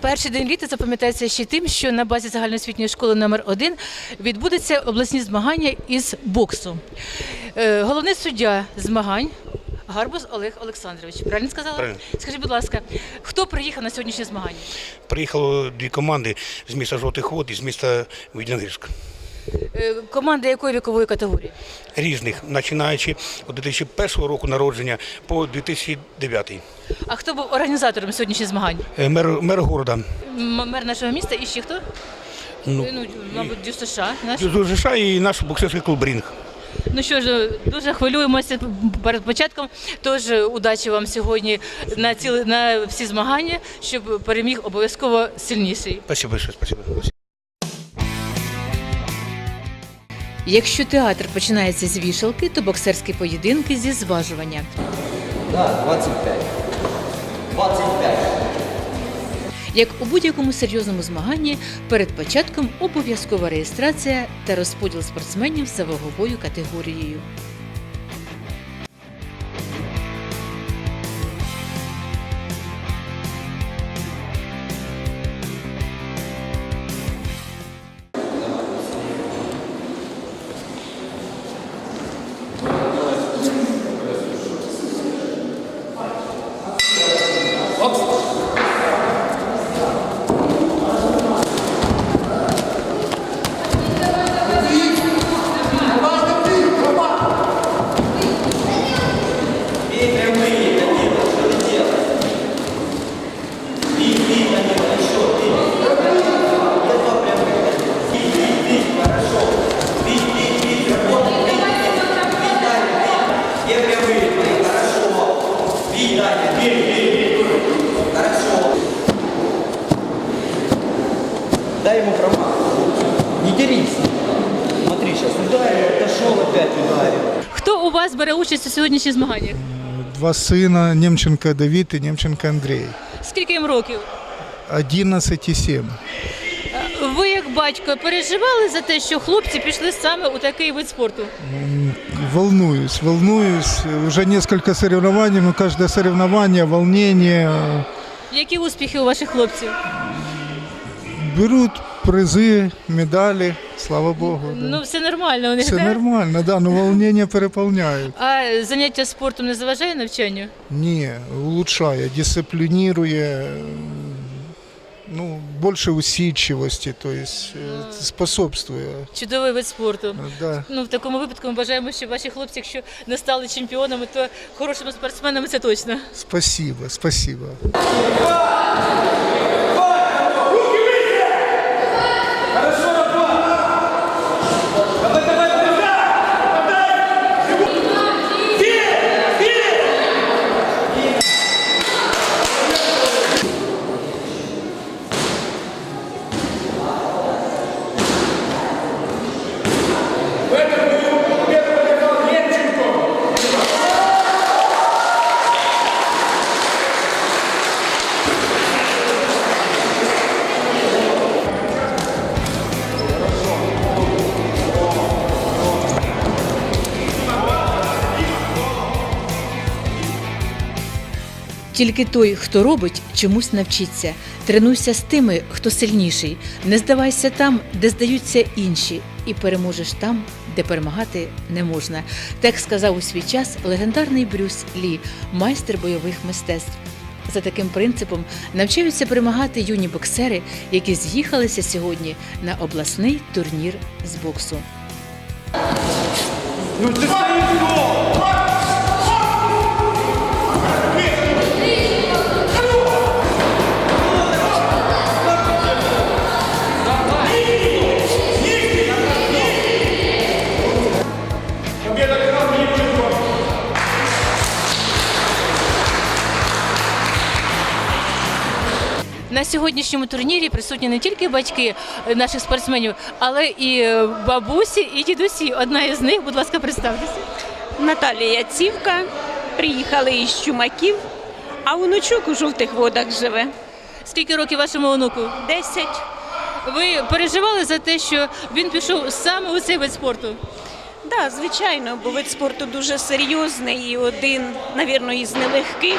Перший день літа запам'ятається ще тим, що на базі загальноосвітньої школи номер 1 відбудуться обласні змагання із боксу. Е, Головний суддя змагань Гарбуз Олег Олександрович. Правильно сказала? Правильно. Скажіть, будь ласка, хто приїхав на сьогоднішнє змагання? Приїхало дві команди з міста Жовтих Вод і з міста Відногірськ. Е, Команда якої вікової категорії? Різних, починаючи від 2001 року народження по 2009. А хто був організатором сьогоднішніх змагань? Е, Мер, мер города. М- Мер нашого міста і ще хто? Ну, Ну, мабуть, Дю США. Наш. ЗЖШ і наш боксерський клуб «Рінг». Ну що ж, дуже хвилюємося перед початком. Тож удачі вам сьогодні на ціли на всі змагання, щоб переміг обов'язково сильніший. Спасибо большое, спасибо. Якщо театр починається з вішалки, то боксерські поєдинки зі зважування. Да, 25. 25. Як у будь-якому серйозному змаганні, перед початком обов'язкова реєстрація та розподіл спортсменів за ваговою категорією. Хто у вас бере участь у сьогоднішніх змаганнях? Два сина, Немченко Давид и Немченко Андрей. Скільки їм років? 11 и 7. Ви, як батько, переживали за те, що хлопці пішли саме у такий вид спорту? Волнуюсь, волнуюсь. Уже несколько соревнований, но каждое соревнование, волнение. Які успіхи у ваших хлопців? Берут призы, медали, слава богу. да. Ну, все нормально у них. Все так? нормально, да, но волнение переполняют. А заняття спортом не заважає навчанню? Не, улучшая, дисциплинируя, ну, больше усидчивости, то есть э. Чудовий вид спорту. Да. Ну, в такому випадку ми бажаємо, щоб ваші хлопці, якщо не стали чемпіонами, то хорошими спортсменами це точно. Спасибо, спасибо. Тільки той, хто робить, чомусь навчиться. Тренуйся з тими, хто сильніший. Не здавайся там, де здаються інші, і переможеш там, де перемагати не можна. Так сказав у свій час легендарний Брюс Лі, майстер бойових мистецтв. За таким принципом навчаються перемагати юні боксери, які з'їхалися сьогодні на обласний турнір з боксу. На сьогоднішньому турнірі присутні не тільки батьки е, наших спортсменів, але і е, бабусі, і дідусі. Одна із них, будь ласка, представтеся. Наталія Цівка. Приїхали із Чумаків, а онучок у жовтих водах живе. Скільки років вашому онуку? Десять. Ви переживали за те, що він пішов саме у цей вид спорту? Да, звичайно, бо вид спорту дуже серйозний і один, навірно, із нелегких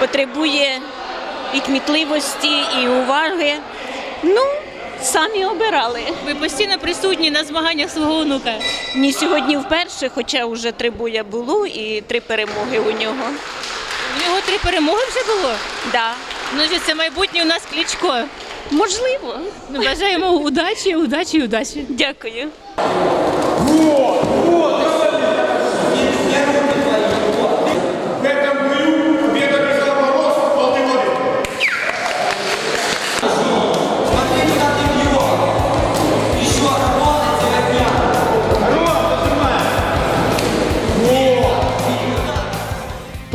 потребує і кмітливості, і уваги. Ну, самі обирали. Ви постійно присутні на змаганнях свого онука. Ні сьогодні вперше, хоча вже три боя було і три перемоги у нього. У нього три перемоги вже було. Да. Ну, що це майбутнє у нас клічко. Можливо. Ми бажаємо удачі, удачі, удачі. Дякую.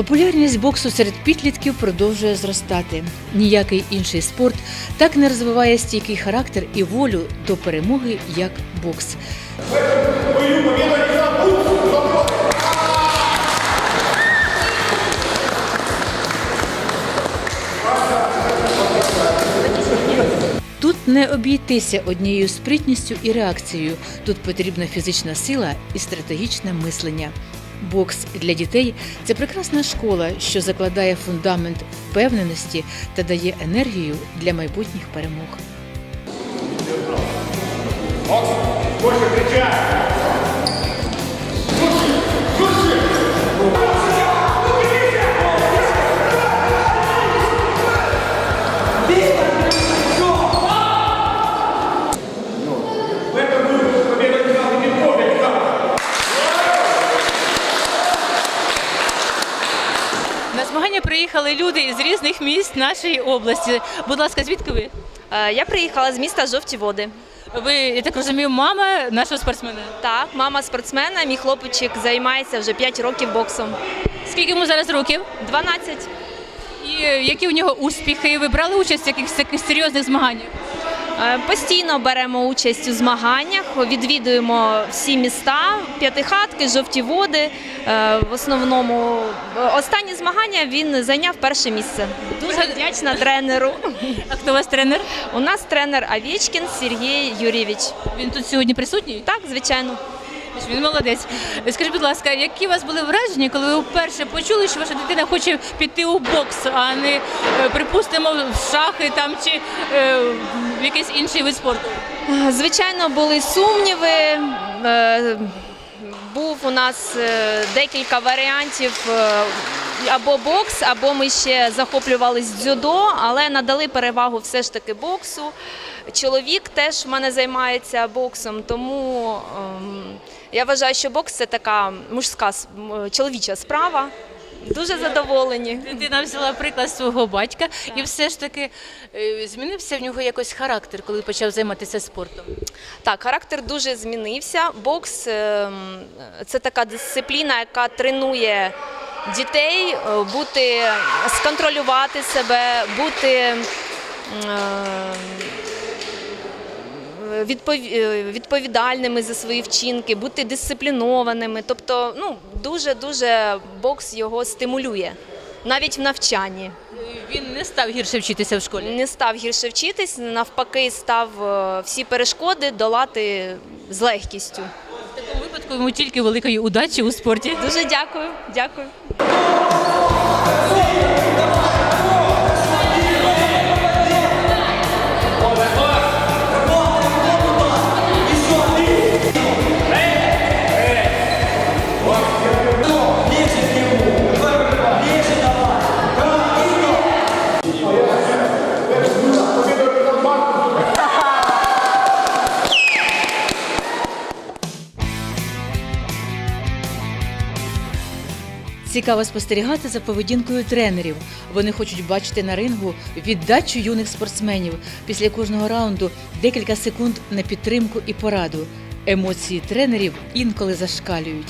Популярність боксу серед підлітків продовжує зростати. Ніякий інший спорт так не розвиває стійкий характер і волю до перемоги, як бокс. Тут не обійтися однією спритністю і реакцією. Тут потрібна фізична сила і стратегічне мислення. Бокс для дітей це прекрасна школа, що закладає фундамент впевненості та дає енергію для майбутніх перемог. Больше кричать. Приїхали люди із різних міст нашої області. Будь ласка, звідки ви? Е, Я приїхала з міста Жовті Води. Ви, я так розумію, мама нашого спортсмена. Так, мама спортсмена, мій хлопчик займається вже 5 років боксом. Скільки йому зараз років? 12. І е, які у нього успіхи? Ви брали участь в якихось таких серйозних змаганнях? Е, Постійно беремо участь у змаганнях, відвідуємо всі міста, п'ятихатки, жовті води. Е, В основному останні змагання він зайняв перше місце. Дуже вдячна тренеру. А хто у вас тренер? У нас тренер Авічкін Сергій Юрійович. Він тут сьогодні присутній? Так, звичайно. Він молодець. Скажіть, будь ласка, які у вас були враження, коли ви вперше почули, що ваша дитина хоче піти у бокс, а не, е, припустимо, в шахи там чи е, в якийсь інший вид спорту? Звичайно, були сумніви. Е, Був у нас декілька варіантів або бокс, або ми ще захоплювалися дзюдо, але надали перевагу все ж таки боксу. Чоловік теж в мене займається боксом, тому ем, я вважаю, що бокс це така мужська чоловіча справа. Дуже задоволені. Дитина взяла приклад свого батька, і все ж таки е, змінився в нього якось характер, коли почав займатися спортом. Так, характер дуже змінився. Бокс ем, це така дисципліна, яка тренує дітей е, бути, сконтролювати себе, бути е, відповідальними за свої вчинки, бути дисциплінованими. Тобто, ну, дуже-дуже бокс його стимулює, навіть в навчанні. Він не став гірше вчитися в школі. Не став гірше вчитись, навпаки, став е, всі перешкоди долати з легкістю. В такому випадку йому тільки великої удачі у спорті. Дуже дякую, дякую. Цікаво спостерігати за поведінкою тренерів. Вони хочуть бачити на рингу віддачу юних спортсменів. Після кожного раунду декілька секунд на підтримку і пораду. Емоції тренерів інколи зашкалюють.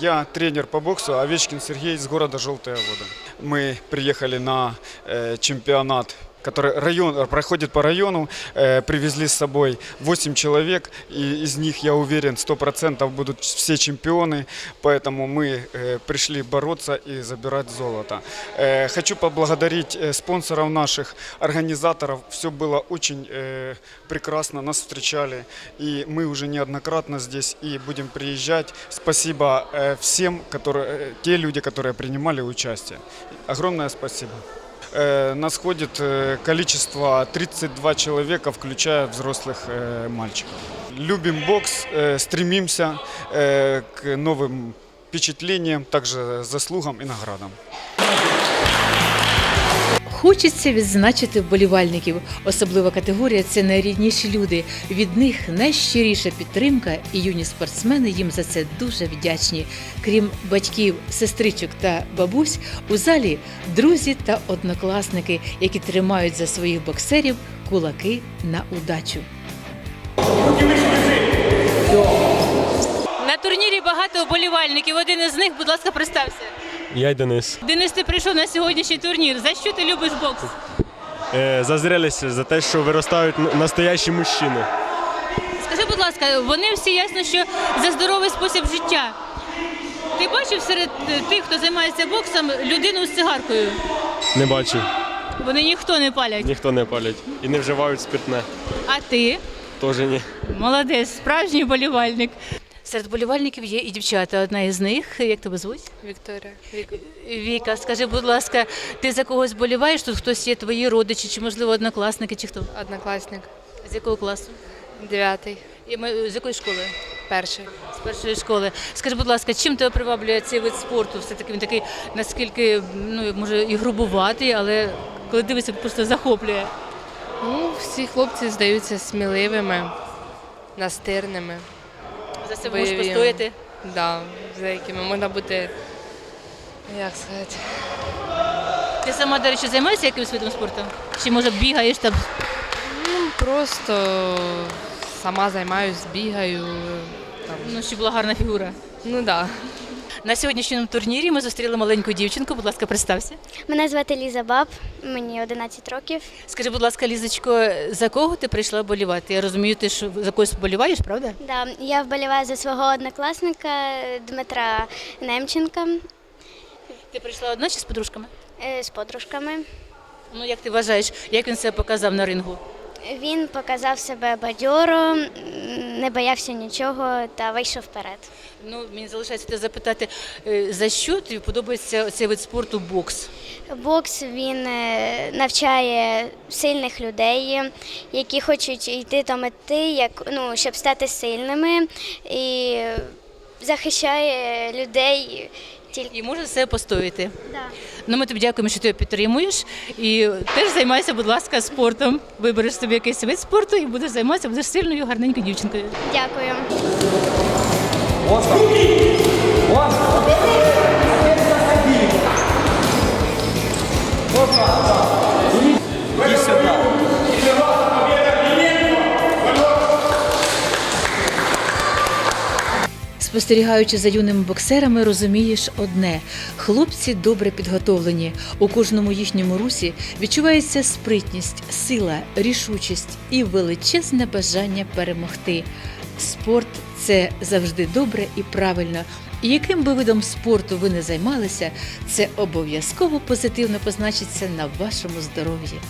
Я тренер по боксу Овечкин Сергей из города Желтая Вода. Мы приехали на э, чемпионат который район, проходит по району, э, привезли с собой 8 человек, и из них, я уверен, 100% будут все чемпионы, поэтому мы э, пришли бороться и забирать золото. Э, Хочу поблагодарить э, спонсоров наших, организаторов, все было очень э, прекрасно, нас встречали, и мы уже неоднократно здесь и будем приезжать. Спасибо э, всем, которые, э, те люди, которые принимали участие. Огромное спасибо. Э, Нас ходит э, количество 32 человека, включая взрослых э, мальчиков. Любим бокс, э, стремимся э, к новым впечатлениям, также заслугам и наградам. Хочеться відзначити вболівальників. Особлива категорія це найрідніші люди. Від них найщиріша підтримка, і юні спортсмени їм за це дуже вдячні. Крім батьків, сестричок та бабусь, у залі друзі та однокласники, які тримають за своїх боксерів кулаки на удачу. На турнірі багато вболівальників. Один із них, будь ласка, представся. Я й Денис. Денис, ти прийшов на сьогоднішній турнір. За що ти любиш бокс? Е, за зрелище, за те, що виростають настоящі мужчини. Скажи, будь ласка, вони всі ясно, що за здоровий спосіб життя. Ти бачив серед е, тих, хто займається боксом, людину з цигаркою? Не бачив, Вони ніхто не палять. ніхто не палять і не вживають спиртне. А ти? Теж ні. Молодець, справжній болівальник. Серед болівальників є і дівчата. Одна із них, як тебе звуть? Вікторія. Віка, скажи, будь ласка, ти за когось боліваєш? Тут хтось є твої родичі, чи можливо однокласники, чи хто? Однокласник. З якого класу? Дев'ятий. І ми з якої школи? Перший. З першої школи. Скажи, будь ласка, чим тебе приваблює цей вид спорту? Все таки він такий, наскільки ну може і грубуватий, але коли дивишся, просто захоплює. Ну, всі хлопці здаються сміливими, настирними. За себе Бойові. постояти. Да, за якими можна бути, як сказати, Ти сама, до речі, займаєшся якимось видом спорту? Чи може бігаєш там? ну, просто сама займаюсь, бігаю. Там. Ну, щоб була гарна фігура. Ну так. Да. На сьогоднішньому турнірі ми зустріли маленьку дівчинку. Будь ласка, представся. Мене звати Ліза Баб, мені 11 років. Скажи, будь ласка, Лізочко, за кого ти прийшла болівати? Я розумію, ти ж за когось боліваєш, правда? Да, я вболіваю за свого однокласника Дмитра Немченка Ти прийшла одна чи з подружками? е, з подружками. Ну як ти вважаєш, як він себе показав на рингу? Він показав себе бадьоро, не боявся нічого та вийшов вперед. Ну, мені залишається тебе запитати, е, за що тобі подобається цей вид спорту бокс? Бокс він е, навчає сильних людей, які хочуть йти до мети, як ну, щоб стати сильними, і захищає людей тільки. І може себе постояти. Да. Ну, ми тобі дякуємо, що ти підтримуєш. І теж займайся, будь ласка, спортом. Вибереш собі якийсь вид спорту і будеш займатися, будеш сильною, гарненькою дівчинкою. Дякую. Иди сюда. Спостерігаючи за юними боксерами, розумієш одне: хлопці добре підготовлені. У кожному їхньому русі відчувається спритність, сила, рішучість і величезне бажання перемогти. Спорт це завжди добре і правильно. І яким би видом спорту ви не займалися, це обов'язково позитивно позначиться на вашому здоров'ї.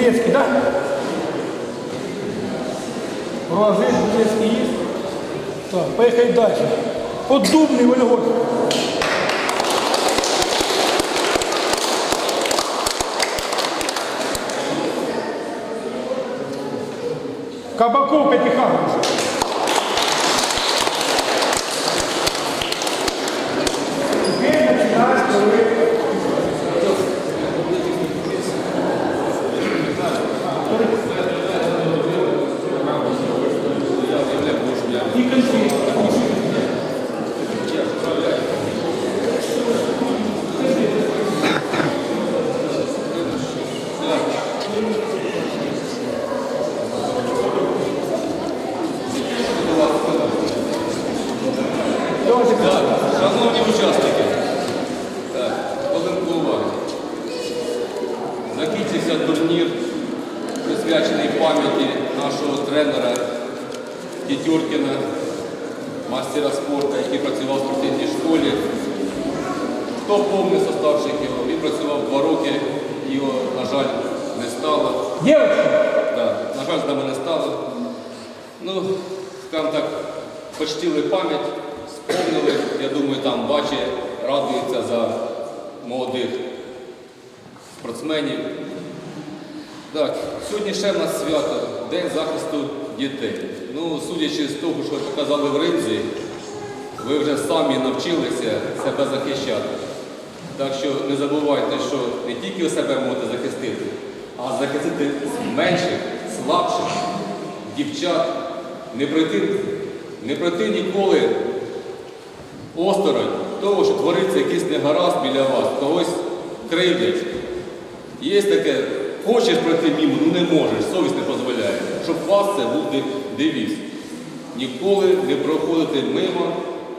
Білецький, так? Да? Руазин, Білецький є? Так, поїхали далі. Поддубний Вольгот. Кабаков Пятиханович. Бачить, радується за молодих спортсменів. Так, сьогодні ще в нас свято, День захисту дітей. Ну, судячи з того, що показали в ринзі, ви вже самі навчилися себе захищати. Так що не забувайте, що не тільки себе можете захистити, а захистити менших, слабших, дівчат, не пройти, не пройти ніколи осторонь того, що твориться якийсь негаразд біля вас, когось кривдять. Є таке, хочеш пройти мимо, ну не можеш, совість не дозволяє. Щоб вас це був де- девіз. Ніколи не проходити мимо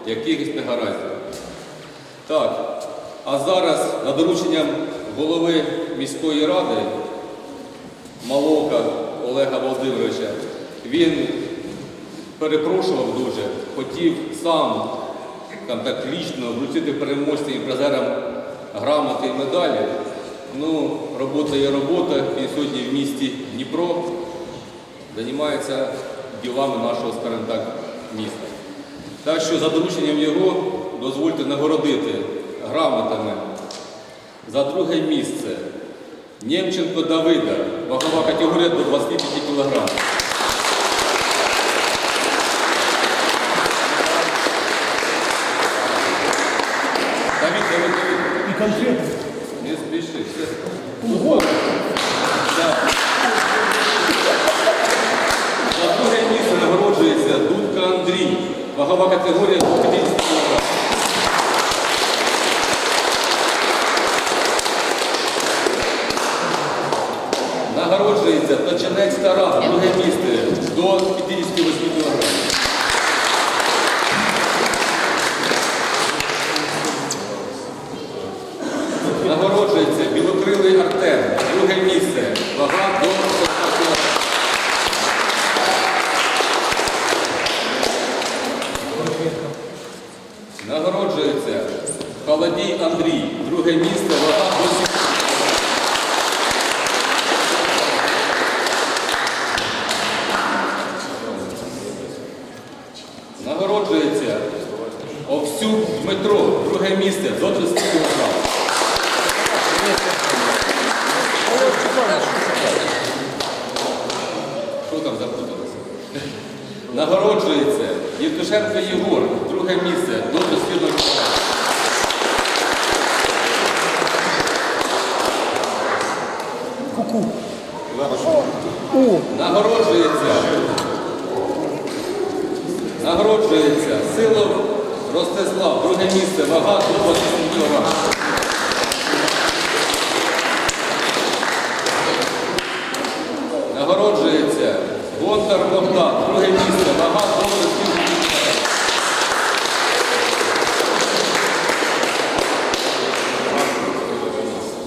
якихось негараздів. Так, а зараз за дорученням голови міської ради Малока Олега Володимировича, він перепрошував дуже, хотів сам там, так лічно вручити переможцям і призерам грамоти і медалі. Ну, робота є робота. Він сьогодні в місті Дніпро займається ділами нашого, скажімо так, міста. Так що за дорученням його дозвольте нагородити грамотами за друге місце Нємченко Давида, вагова категорія до 25 кг. конкретно. не спіши. все. Ого. За, за друге місце нагороджується Дудка Андрій, вагова категорія до Нагороджується Холодій Андрій, друге місце, вода 8. Нагороджується Силов Ростислав, друге місце, вага 27. Нагороджується Гонтар Богдан, друге місце, вага 27 кг.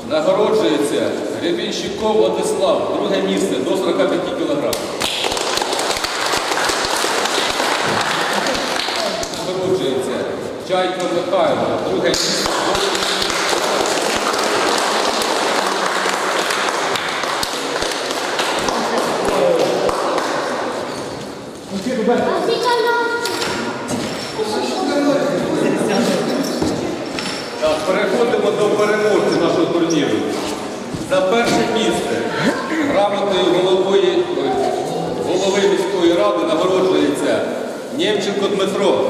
Нагороджується Рябінщиков Владислав, друге місце до 45 кілограмів. Переходимо до переможців нашого турніру. За перше місце грамотою голови, голови міської ради нагороджується Нємченко Дмитро.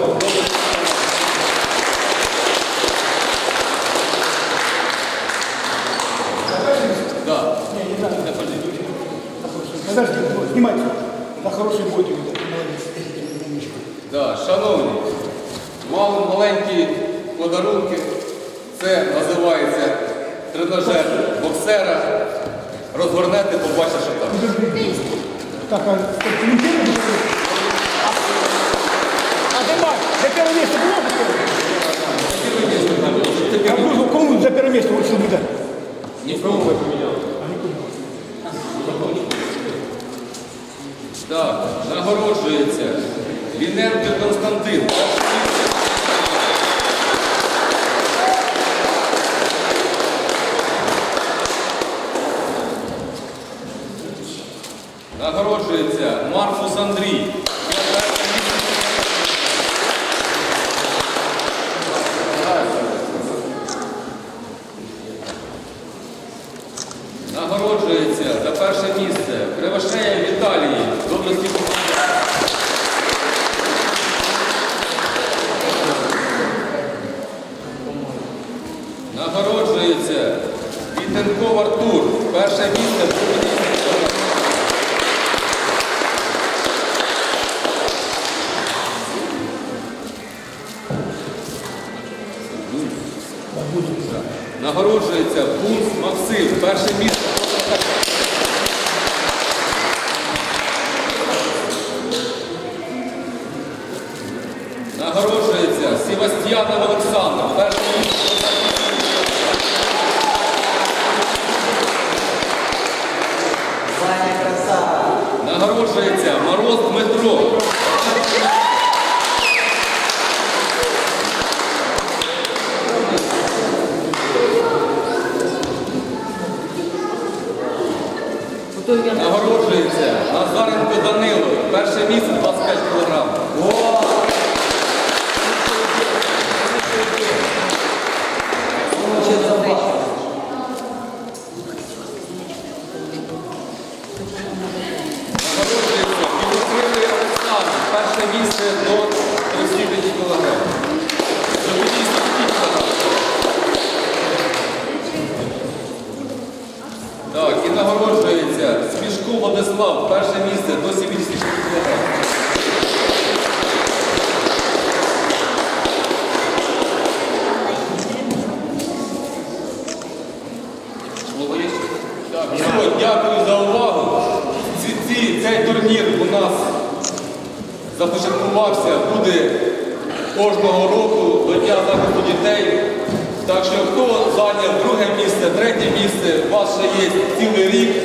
така коментує. А ти бачиш, за перше місце було таке? А кому, кому за перше місце вийшов буде? Нікому не поміняли. Так, нагороджується. Вінерка Константин. de Silverico